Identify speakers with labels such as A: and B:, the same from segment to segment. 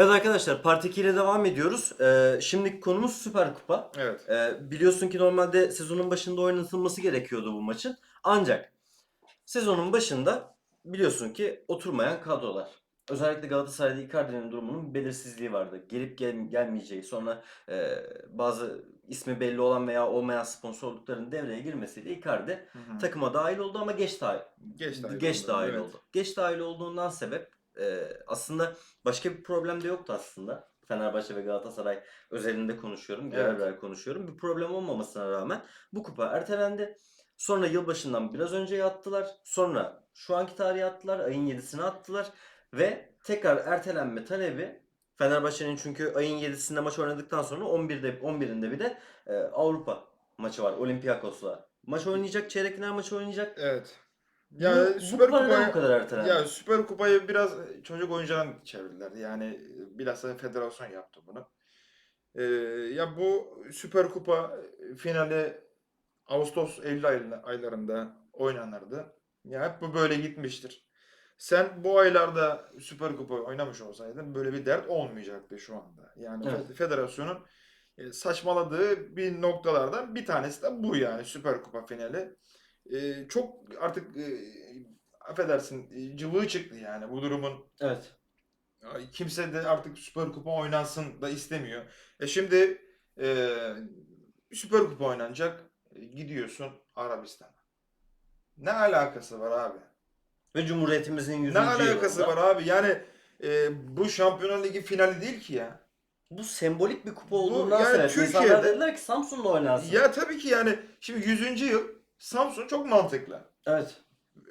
A: Evet arkadaşlar Part 2 ile devam ediyoruz. Ee, şimdiki konumuz Süper Kupa.
B: Evet.
A: Ee, biliyorsun ki normalde sezonun başında oynatılması gerekiyordu bu maçın. Ancak sezonun başında biliyorsun ki oturmayan kadrolar. Özellikle Galatasaray'da Icardi'nin durumunun belirsizliği vardı. Gelip gel- gelmeyeceği sonra e, bazı ismi belli olan veya olmayan sponsorlukların devreye girmesiyle Icardi
B: Hı hı.
A: takıma dahil oldu ama geç dahil
B: Geç dahil
A: geç
B: oldu,
A: dahil
B: evet.
A: oldu. Geç dahil olduğundan sebep e, aslında başka bir problem de yoktu aslında. Fenerbahçe ve Galatasaray özelinde konuşuyorum. Genel
B: Evet.
A: olarak konuşuyorum. Bir problem olmamasına rağmen bu kupa ertelendi. Sonra yılbaşından biraz önce attılar. Sonra şu anki tarihe attılar. Ayın 7'sine attılar. Ve tekrar ertelenme talebi Fenerbahçe'nin çünkü ayın 7'sinde maç oynadıktan sonra 11'de 11'inde bir de e, Avrupa maçı var. Olympiakos'la. Maç oynayacak. Çeyrek final maçı oynayacak.
B: Evet.
A: Bu-
B: Yani
A: bu,
B: Süper
A: bu
B: Kupa'ya
A: kadar ertelendi?
B: ya Süper Kupa'yı biraz çocuk oyuncağına çevirdiler. Yani bilhassa federasyon yaptı bunu. Ee, ya bu Süper Kupa finali Ağustos Eylül ay- aylarında oynanırdı. Ya hep bu böyle gitmiştir. Sen bu aylarda Süper Kupa oynamış olsaydın böyle bir dert olmayacaktı şu anda. Yani
A: Evet.
B: fe- federasyonun e, saçmaladığı bir noktalardan bir tanesi de bu yani Süper Kupa finali. E, çok artık e, affedersin e, cıvığı çıktı yani bu durumun.
A: Evet.
B: Ay, Kimse de artık Süper Kupa oynansın da istemiyor. E şimdi e, Süper Kupa oynanacak. E, gidiyorsun Arabistan'a. Ne alakası var abi?
A: Ve Cumhuriyetimizin 100.
B: Ne alakası var abi? Yani e, bu Şampiyonlar Ligi finali değil ki ya.
A: Bu sembolik bir kupa olduğundan
B: yani
A: sebep. İnsanlar
B: Türkiye'de-
A: dediler ki Samsun'la oynansın.
B: Ya tabii ki yani şimdi 100. yıl Samsun çok mantıklı.
A: Evet.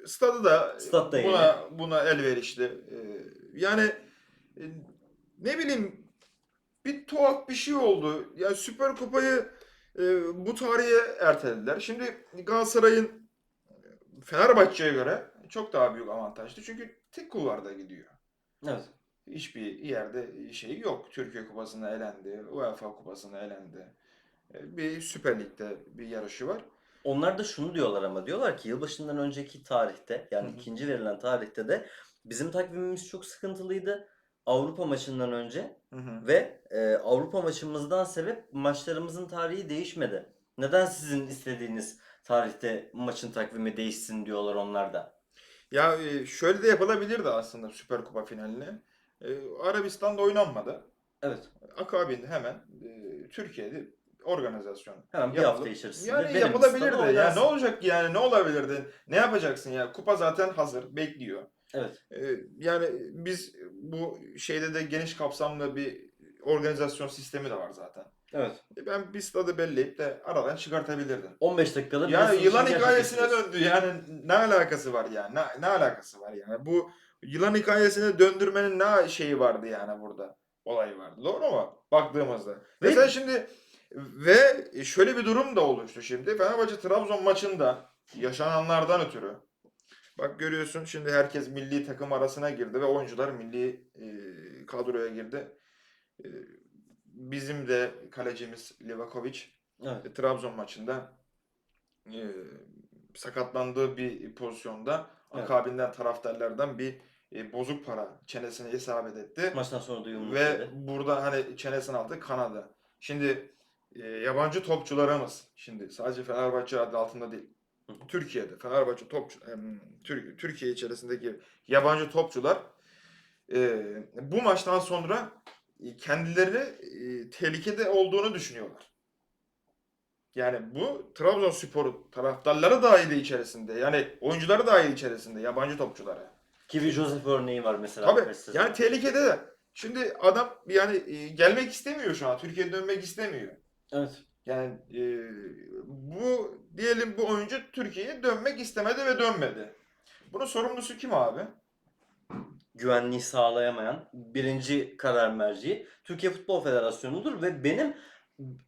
B: Stadı da
A: Stat da
B: buna buna elverişli. E, yani e, ne bileyim bir tuhaf bir şey oldu. Ya Süper Kupayı e, bu tarihe ertelediler. Şimdi Galatasaray'ın Fenerbahçe'ye göre çok daha büyük avantajlı. Çünkü tek kulvarda gidiyor.
A: Evet.
B: Hiçbir yerde şey yok. Türkiye Kupası'na elendi. UEFA Kupası'na elendi. E, Bir Süper Lig'de bir yarışı var.
A: Onlar da şunu diyorlar ama diyorlar ki yılbaşından önceki tarihte yani
B: Hı hı.
A: ikinci verilen tarihte de bizim takvimimiz çok sıkıntılıydı. Avrupa maçından önce
B: Hı hı.
A: ve e, Avrupa maçımızdan sebep maçlarımızın tarihi değişmedi. Neden sizin istediğiniz tarihte maçın takvimi değişsin diyorlar onlar da.
B: Ya e, şöyle de yapılabilirdi aslında Süper Kupa finaline. E, Arabistan'da oynanmadı.
A: Evet.
B: Akabinde hemen e, Türkiye'de organizasyon
A: Hemen bir hafta içerisinde
B: Yani
A: verilmiş
B: yapılabilirdi.
A: stada
B: Ya ne olacak ki yani ne olabilirdi? Ne yapacaksın ya? Kupa zaten hazır, bekliyor.
A: Evet.
B: E, yani biz bu şeyde de geniş kapsamlı bir organizasyon sistemi de var zaten.
A: Evet.
B: E, ben bir stadı belleyip de aradan çıkartabilirdim.
A: 15 dakikada bir
B: Yani
A: nasıl
B: yılan hikayesine döndü. Yani ne alakası var yani? Ne, ne alakası var yani? Bu yılan hikayesine döndürmenin ne şeyi vardı yani burada? Olayı vardı. Doğru mu? Baktığımızda.
A: Ve-
B: Mesela şimdi ve şöyle bir durum da oluştu şimdi. Fenerbahçe Trabzon maçında yaşananlardan ötürü Bak görüyorsun şimdi herkes milli takım arasına girdi ve oyuncular milli e, kadroya girdi. E, bizim de kalecimiz Livakovic
A: Evet.
B: e, Trabzon maçında e, sakatlandığı bir pozisyonda
A: Evet.
B: akabinden taraftarlardan bir e, bozuk para çenesine isabet etti.
A: Maçtan sonra da yumruk
B: Ve
A: yedi.
B: burada hani çenesinin altı kanadı. Şimdi e, yabancı topçularımız şimdi sadece Fenerbahçe adı altında değil.
A: Hı.
B: Türkiye'de Fenerbahçe topçu em, Tür- Türkiye içerisindeki yabancı topçular e, bu maçtan sonra e, kendileri e, tehlikede olduğunu düşünüyorlar. Yani bu Trabzonspor taraftarları dahil içerisinde. Yani oyuncuları dahil içerisinde yabancı topçulara.
A: Kivi Joseph örneği var mesela.
B: Tabii. Yani tehlikede de. Şimdi adam yani e, gelmek istemiyor şu an. Türkiye'ye dönmek istemiyor.
A: Evet.
B: Yani e, bu diyelim bu oyuncu Türkiye'ye dönmek istemedi ve dönmedi. Bunun sorumlusu kim abi?
A: güvenliği sağlayamayan birinci karar merci Türkiye Futbol Federasyonu'dur ve benim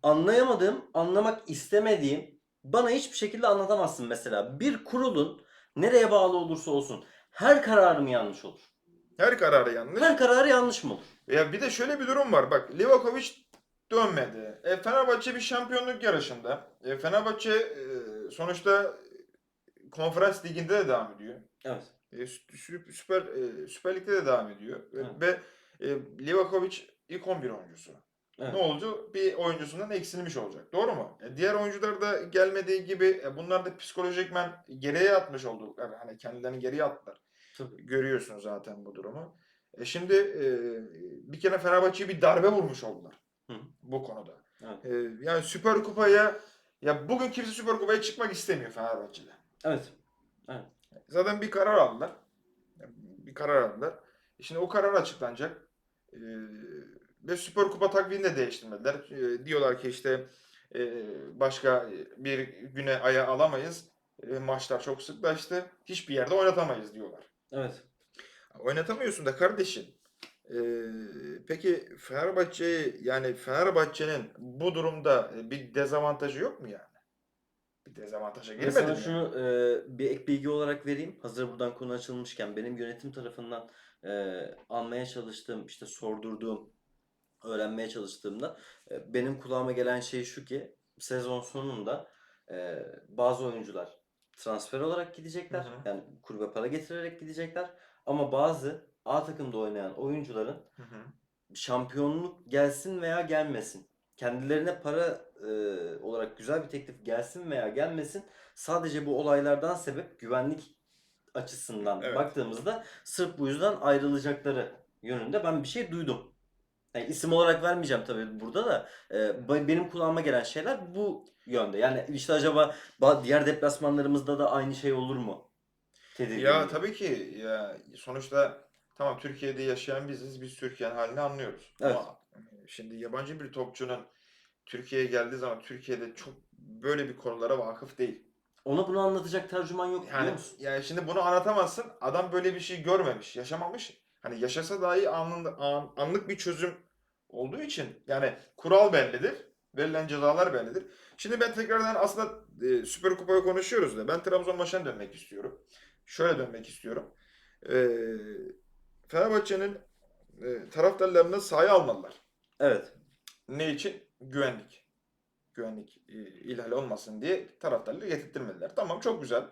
A: anlayamadığım, anlamak istemediğim bana hiçbir şekilde anlatamazsın mesela. Bir kurulun nereye bağlı olursa olsun her kararı mı yanlış olur?
B: Her kararı yanlış.
A: Her kararı yanlış mı olur?
B: Ya bir de şöyle bir durum var. Bak Livakovic dönmedi. E, Fenerbahçe bir şampiyonluk yarışında. E, Fenerbahçe e, sonuçta konferans liginde de devam ediyor.
A: Evet.
B: E, Sü- Sü- Süper e, Süper Lig'de de devam ediyor. Ve-
A: Evet.
B: Ve e, Livakovic ilk 11 oyuncusu.
A: Evet.
B: Ne oldu? Bir oyuncusundan eksilmiş olacak. Doğru mu? E, diğer oyuncular da gelmediği gibi e, bunlar da psikolojikmen geriye atmış oldukları. Hani kendilerini geriye attılar.
A: Tabii.
B: Görüyorsun zaten bu durumu. E şimdi e, bir kere Fenerbahçe'ye bir darbe vurmuş oldular.
A: Hı.
B: Bu konuda.
A: Evet.
B: E, yani Süper Kupa'ya ya bugün kimse Süper Kupa'ya çıkmak istemiyor Fenerbahçe'de.
A: Evet.
B: Zaten bir karar aldılar. Bir karar aldılar. E Şimdi o karar açıklanacak. Ee, ve Süper Kupa takvimini de değiştirmediler. Ee, diyorlar ki işte e, başka bir güne aya alamayız. E, maçlar çok sıklaştı. Hiçbir yerde oynatamayız diyorlar.
A: Evet.
B: Oynatamıyorsun da kardeşim. Ee, peki Fenerbahçe'yi yani Fenerbahçe'nin bu durumda bir dezavantajı yok mu yani? Bir dezavantaja girmedi
A: sana
B: mi?
A: şunu e, bir ek bilgi olarak vereyim. Hazır buradan konu açılmışken benim yönetim tarafından e, almaya çalıştığım, işte sordurduğum, öğrenmeye çalıştığımda e, benim kulağıma gelen şey şu ki sezon sonunda e, bazı oyuncular transfer olarak gidecekler.
B: Hı hı.
A: Yani kulübe para getirerek gidecekler. Ama bazı A takımda oynayan oyuncuların
B: Hı hı.
A: şampiyonluk gelsin veya gelmesin. Kendilerine para e, olarak güzel bir teklif gelsin veya gelmesin. Sadece bu olaylardan sebep güvenlik açısından
B: Evet.
A: baktığımızda sırf bu yüzden ayrılacakları yönünde ben bir şey duydum. Yani isim olarak vermeyeceğim tabii burada da e, ba- benim kulağıma gelen şeyler bu yönde. Yani işte acaba ba- diğer deplasmanlarımızda da aynı şey olur mu? Tedirginliği.
B: Ya tabii ki ya sonuçta tamam Türkiye'de yaşayan biziz. Biz Türkiye'nin halini anlıyoruz.
A: Evet.
B: Ama şimdi yabancı bir topçunun Türkiye'ye geldiği zaman Türkiye'de çok böyle bir konulara vakıf değil.
A: Ona bunu anlatacak tercüman yok biliyor
B: Yani,
A: musun?
B: yani şimdi bunu anlatamazsın. Adam böyle bir şey görmemiş, yaşamamış. Hani yaşasa dahi anında, an- anlık bir çözüm olduğu için yani kural bellidir. Verilen cezalar bellidir. Şimdi ben tekrardan aslında e, Süper Kupa'yı konuşuyoruz da ben Trabzon maçına dönmek istiyorum. Şöyle dönmek istiyorum. E, Fenerbahçe'nin e, taraftarlarını sahaya almadılar.
A: Evet.
B: Ne için? Güvenlik. Güvenlik e, ihlali olmasın diye taraftarları getirtmediler. Tamam çok güzel.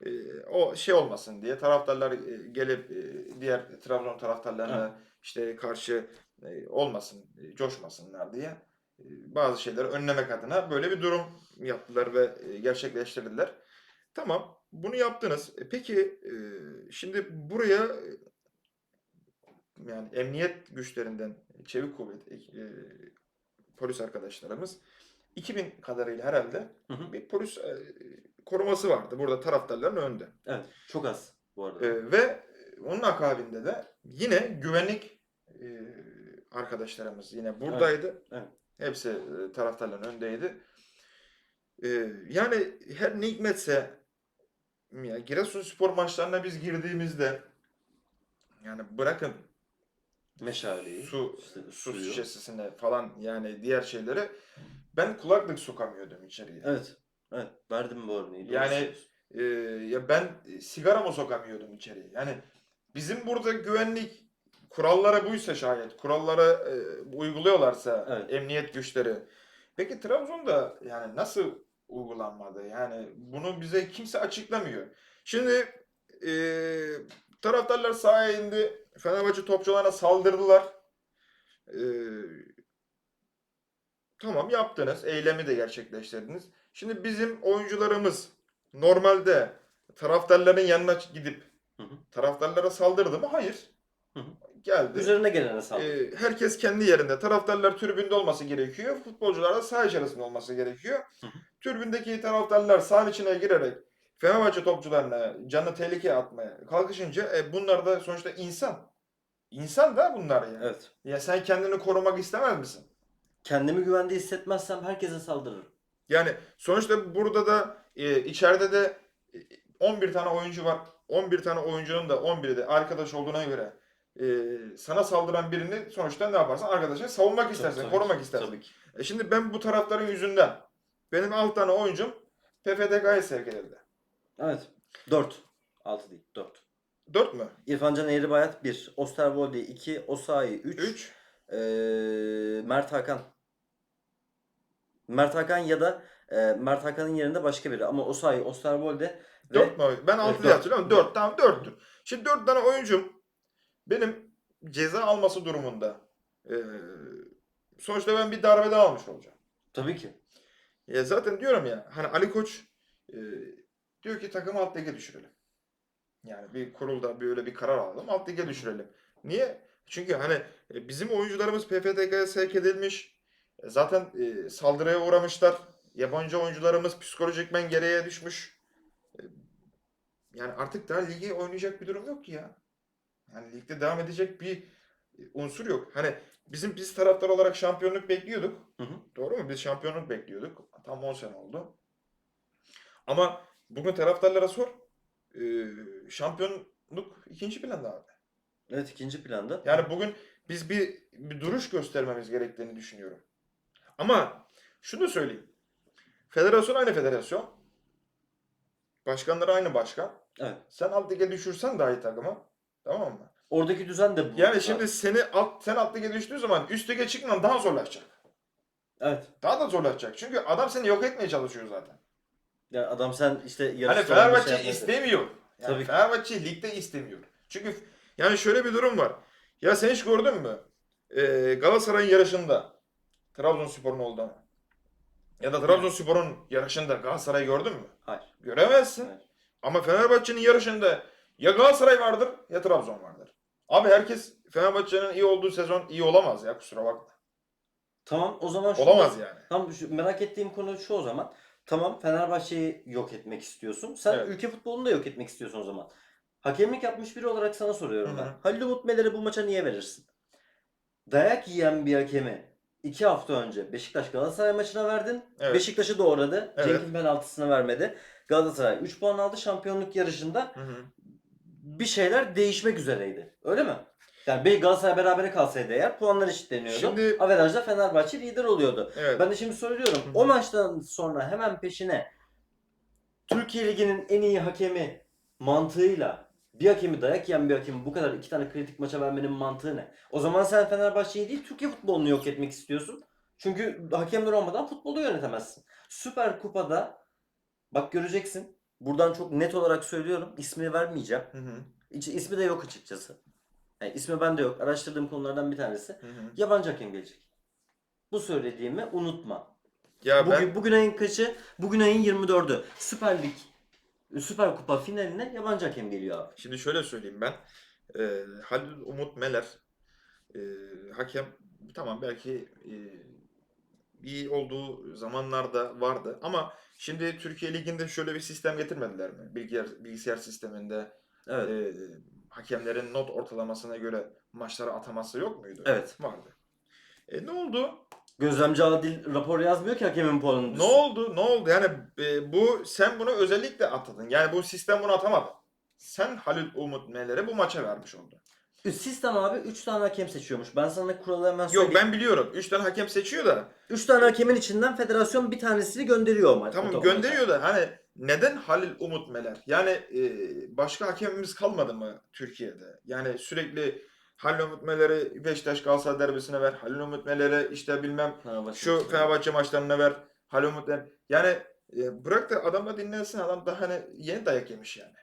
B: E, o şey olmasın diye taraftarlar e, gelip e, diğer Trabzon taraftarlarına işte karşı e, olmasın, e, coşmasınlar diye e, bazı şeyleri önlemek adına böyle bir durum yaptılar ve e, gerçekleştirdiler. Tamam, bunu yaptınız. E, Peki e, şimdi buraya yani emniyet güçlerinden çevik kuvvet e, polis arkadaşlarımız 2000 kadarıyla herhalde
A: Hı hı.
B: bir polis e, koruması vardı burada taraftarların önünde.
A: Evet. Çok az bu arada.
B: E, ve onun akabinde de yine güvenlik e, arkadaşlarımız yine buradaydı.
A: evet.
B: Hepsi e, taraftarların önündeydi. E, yani her ne hikmetse ya Giresunspor maçlarına biz girdiğimizde yani bırakın
A: Meşaleyi.
B: su
A: işte
B: su
A: suyu.
B: şişesine falan yani diğer şeyleri ben kulaklık sokamıyordum içeriye.
A: Evet. Evet. Verdim bu örneği.
B: Yani-. Ee, ya ben sigara mı sokamıyordum içeriye? Yani bizim burada güvenlik kurallara buysa şayet, kurallara e, uyguluyorlarsa
A: Evet.
B: emniyet güçleri. Peki Trabzon'da yani nasıl uygulanmadı? Yani bunu bize kimse açıklamıyor. Şimdi e, taraftarlar sahaya indi. Fenerbahçe topçularına saldırdılar. E, tamam yaptınız. Eylemi de gerçekleştirdiniz. Şimdi bizim oyuncularımız normalde taraftarların yanına gidip
A: Hı hı.
B: taraftarlara saldırdı mı? Hayır.
A: Hı hı.
B: Geldi.
A: Üzerine gelene saldırı.
B: Ee, herkes kendi yerinde. Taraftarlar tribünde olması gerekiyor. Futbolcular da saha içerisinde olması gerekiyor.
A: Hı hı.
B: Tribündeki taraftarlar sahanın içine girerek Fenerbahçe topçularına canı tehlikeye atmaya kalkışınca e, bunlar da sonuçta insan. İnsan da bunlar yani.
A: Evet.
B: Ya sen kendini korumak istemez misin?
A: Kendimi güvende hissetmezsem herkese saldırırım.
B: Yani sonuçta burada da e, içeride de e, 11 tane oyuncu var. 11 tane oyuncunun da 11'i de arkadaş olduğuna göre e, sana saldıran birini sonuçta ne yaparsın? Arkadaşını savunmak istersin,
A: Tabii
B: korumak
A: ki,
B: istersin.
A: Tabii ki.
B: E şimdi ben bu taraftarın yüzünden benim 6 tane oyuncum PFDK'ya sevk edildi.
A: Evet. 4. 6 değil. 4.
B: 4 mü?
A: İrfan Can Eğribayat 1. Osterwolde 2. Osayi 3.
B: 3.
A: Ee, Mert Hakan. Mert Hakan ya da e, Mert Hakan'ın yerinde başka biri. Ama Osayi, Osterwolde ve
B: 4 mü? Ben 6 diye hatırlıyorum. 4 tamam 4'tür. Şimdi 4 tane oyuncum benim ceza alması durumunda e, sonuçta ben bir darbeden almış olacağım.
A: Tabii ki.
B: Ya zaten diyorum ya hani Ali Koç e, diyor ki takımı alt lige düşürelim. Yani bir kurulda böyle bir karar alalım alt lige düşürelim. Niye? Çünkü hani e, bizim oyuncularımız PFDK'ya sevk edilmiş. E, Zaten e, saldırıya uğramışlar. Yabancı oyuncularımız psikolojikmen geriye düşmüş. E, Yani artık daha ligi oynayacak bir durum yok ki ya. Yani ligde devam edecek bir unsur yok. Hani bizim biz taraftar olarak şampiyonluk bekliyorduk.
A: Hı hı.
B: Doğru mu? Biz şampiyonluk bekliyorduk. Tam 10 sene oldu. Ama bugün taraftarlara sor. Ee, şampiyonluk ikinci planda abi.
A: Evet ikinci planda.
B: Yani bugün biz bir, bir duruş göstermemiz gerektiğini düşünüyorum. Ama şunu söyleyeyim. Federasyon aynı federasyon. Başkanları aynı başkan.
A: Evet.
B: Sen alt lige düşürsen dahi takımı. Tamam mı?
A: Oradaki düzen de bu.
B: Yani şimdi seni alt, sen alt lige düştüğün zaman üst lige çıkman daha zorlaşacak.
A: Evet.
B: Daha da zorlaşacak. Çünkü adam seni yok etmeye çalışıyor zaten.
A: Yani adam sen işte
B: Hani
A: yarışta
B: Fenerbahçe
A: şey
B: istemiyor. Yani
A: Tabii ki.
B: Fenerbahçe ligde istemiyor. Çünkü yani şöyle bir durum var. Ya sen hiç gördün mü? Ee, Galatasaray'ın yarışında Trabzonspor'un olduğunu. Ya da Trabzonspor'un yarışında Galatasaray'ı gördün mü?
A: Hayır.
B: Göremezsin.
A: Hayır.
B: Ama Fenerbahçe'nin yarışında ya Galatasaray vardır ya Trabzon vardır. Abi herkes Fenerbahçe'nin iyi olduğu sezon iyi olamaz ya kusura bakma.
A: Tamam o zaman şunu-
B: Olamaz yani.
A: Tam şu, merak ettiğim konu şu o zaman. Tamam Fenerbahçe'yi yok etmek istiyorsun. Sen
B: Evet.
A: ülke futbolunu da yok etmek istiyorsun o zaman. Hakemlik yapmış biri olarak sana soruyorum
B: Hı hı.
A: ben. Halil Umut Meler'i bu maça niye verirsin? Dayak yiyen bir hakemi iki hafta önce Beşiktaş Galatasaray maçına verdin.
B: Evet.
A: Beşiktaş'ı doğradı.
B: Evet.
A: Cenk'in penaltısını vermedi. Galatasaray 3 puan aldı şampiyonluk yarışında.
B: Hı hı.
A: Bir şeyler değişmek üzereydi. Öyle mi? Yani bir Galatasaray berabere kalsaydı eğer puanlar eşitleniyordu.
B: Şimdi-
A: Averajda Fenerbahçe lider oluyordu.
B: Evet.
A: Ben de şimdi soruyorum.
B: Hı hı.
A: O maçtan sonra hemen peşine Türkiye Ligi'nin en iyi hakemi mantığıyla bir hakemi dayak yiyen bir hakemi bu kadar iki tane kritik maça vermenin mantığı ne? O zaman sen Fenerbahçe'yi değil Türkiye futbolunu yok etmek istiyorsun. Çünkü hakemler olmadan futbolu yönetemezsin. Süper Kupa'da bak göreceksin. Buradan çok net olarak söylüyorum. ismini vermeyeceğim.
B: Hı hı.
A: İsmi de yok açıkçası. Yani ismi bende yok. Araştırdığım konulardan bir tanesi.
B: Hı hı.
A: Yabancı hakem gelecek. Bu söylediğimi unutma.
B: Ya
A: Bugün,
B: ben
A: bugün ayın kaçı? Bugün ayın 24'ü. Süper Lig Süper Kupa finaline yabancı hakem geliyor abi.
B: Şimdi şöyle söyleyeyim ben. Ee, Halil Umut Meler e, hakem tamam belki e, iyi olduğu zamanlarda vardı ama şimdi Türkiye Ligi'nde şöyle bir sistem getirmediler mi? Bilgisayar, bilgisayar sisteminde
A: Evet.
B: e, hakemlerin not ortalamasına göre maçlara ataması yok muydu?
A: Evet.
B: Vardı. E, ne oldu?
A: Gözlemci Adil rapor yazmıyor ki hakemin puanını
B: Ne oldu? Ne oldu? Yani e, bu sen bunu özellikle atadın. Yani bu sistem bunu atamadı. Sen Halil Umut Meler'e bu maça vermiş oldun.
A: Sistem abi 3 tane hakem seçiyormuş. Ben sana kuralı hemen söyleyeyim.
B: Yok ben biliyorum. 3 tane hakem seçiyor da
A: 3 tane hakemin içinden federasyon bir tanesini gönderiyor o maç.
B: tamam gönderiyor da hani neden Halil Umut Meler? Yani e, başka hakemimiz kalmadı mı Türkiye'de? Yani sürekli Halil Umut Meler'i Beşiktaş Galatasaray derbisine ver. Halil Umut Meler'i işte bilmem
A: Fenerbahçe
B: şu
A: maçı.
B: Fenerbahçe maçlarına ver. Halil Umut Meler. Yani e, bırak da adam da dinlensin. Adam da hani yeni dayak yemiş yani.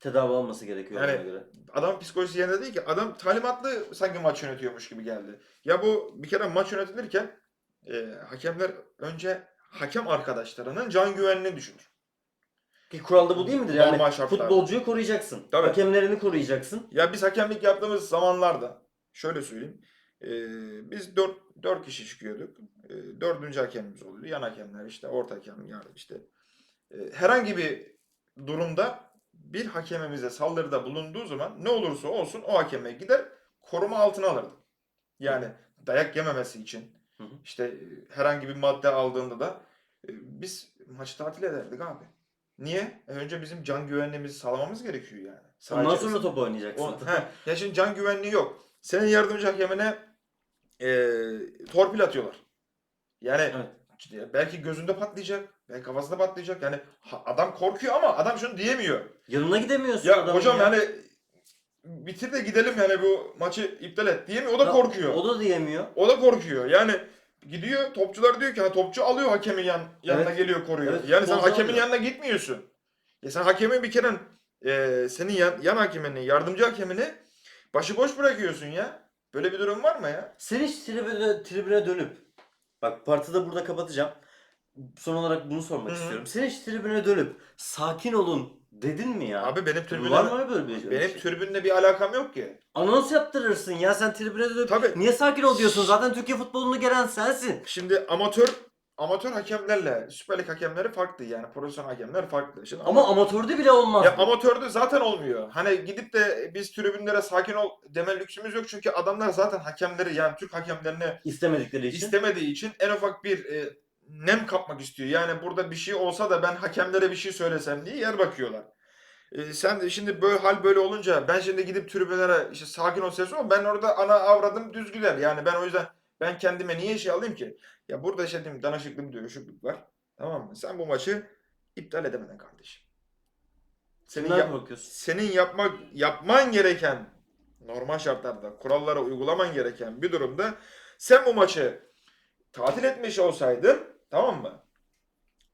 A: Tedavi alması gerekiyor
B: Yani-
A: ona göre.
B: Adam psikolojisi yerinde değil ki. Adam talimatlı sanki maç yönetiyormuş gibi geldi. Ya bu bir kere maç yönetilirken e, hakemler önce hakem arkadaşlarının can güvenliğini düşünür.
A: Ki kuralda bu değil midir? Yani
B: Normal şartlarda.
A: futbolcuyu koruyacaksın.
B: Tabii.
A: Hakemlerini koruyacaksın.
B: Ya biz hakemlik yaptığımız zamanlarda şöyle söyleyeyim. e, biz dört, dört kişi çıkıyorduk. E, dördüncü hakemimiz oluyordu. Yan hakemler işte orta hakem yardım işte. E, herhangi bir durumda bir hakemimize saldırıda bulunduğu zaman ne olursa olsun o hakeme gider koruma altına alırdı. Yani dayak yememesi için
A: Hı hı.
B: işte e, herhangi bir madde aldığında da e, biz maçı tatil ederdik abi. Niye? E, önce bizim can güvenliğimizi sağlamamız gerekiyor yani. Saha
A: Ondan sonra top oynayacaksın.
B: O, he, ya şimdi can güvenliği yok. Senin yardımcı hakemine e, torpil atıyorlar. Yani
A: Evet.
B: belki gözünde patlayacak, belki kafasında patlayacak. Yani ha- adam korkuyor ama adam şunu diyemiyor.
A: Yanına gidemiyorsun
B: Ya hocam
A: ya.
B: yani bitir de gidelim yani bu maçı iptal et diyemiyor. O da
A: Ya,
B: korkuyor.
A: O da diyemiyor.
B: O da korkuyor. Yani gidiyor topçular diyor ki ha, topçu alıyor hakemin yan, yanına
A: Evet.
B: geliyor koruyor.
A: Evet,
B: yani sen
A: futbolcu
B: hakemin
A: alıyor.
B: yanına gitmiyorsun. Ya sen hakemin bir kere e, senin yan, yan hakemini, yardımcı hakemini Başıboş bırakıyorsun ya. Böyle bir durum var mı ya?
A: Sen hiç tribüne, tribüne dönüp bak partide burada kapatacağım. Son olarak bunu sormak
B: Hı hı.
A: istiyorum. Sen hiç tribüne dönüp sakin olun dedin mi ya?
B: Abi benim tribünle
A: Var mı böyle bir
B: benim
A: şey?
B: tribünle bir alakam yok ki.
A: Anons yaptırırsın ya sen tribüne dönüp
B: Tabii.
A: niye sakin ol diyorsun? Zaten Türkiye futbolunu gelen sensin.
B: Şimdi amatör amatör hakemlerle Süper Lig hakemleri farklı yani profesyonel hakemler farklı. Şimdi
A: Ama amatörde bile olmaz.
B: Ya
A: bu.
B: amatörde zaten olmuyor. Hani gidip de biz tribünlere sakin ol deme lüksümüz yok çünkü adamlar zaten hakemleri yani Türk hakemlerini
A: istemedikleri için.
B: istemediği için en ufak bir e, nem kapmak istiyor. Yani burada bir şey olsa da ben hakemlere bir şey söylesem diye yer bakıyorlar. E, sen de şimdi böyle hal böyle olunca ben şimdi gidip tribünlere işte sakin ol ses ama ben orada ana avradım düz güler. Yani ben o yüzden ben kendime niye şey alayım ki? Ya burada işte diyeyim danışıklık, dövüşüklük var. Tamam mı? Sen bu maçı iptal edemedin kardeşim. Senin yap-
A: bakıyorsun?
B: senin yapmak yapman gereken normal şartlarda kurallara uygulaman gereken bir durumda sen bu maçı tatil etmiş olsaydın tamam mı?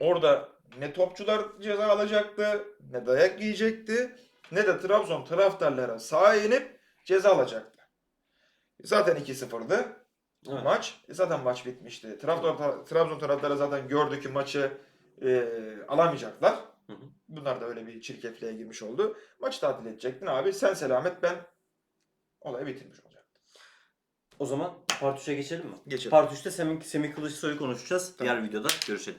B: Orada ne topçular ceza alacaktı, ne dayak yiyecekti, ne de Trabzon taraftarlara sahaya inip ceza alacaktı. Zaten 2-0'dı
A: Evet.
B: maç. E Zaten maç bitmişti. Trabzon, Trabzon taraftarı zaten gördü ki maçı e, alamayacaklar.
A: Hı hı.
B: Bunlar da öyle bir çirkefliğe girmiş oldu. Maçı tatil edecektin abi. Sen selamet ben olayı bitirmiş olacaktım.
A: O zaman part 3'e geçelim mi?
B: Geçelim.
A: Part 3'te Semih, Semih Kılıçsoy'u konuşacağız.
B: Tamam.
A: Diğer videoda görüşelim.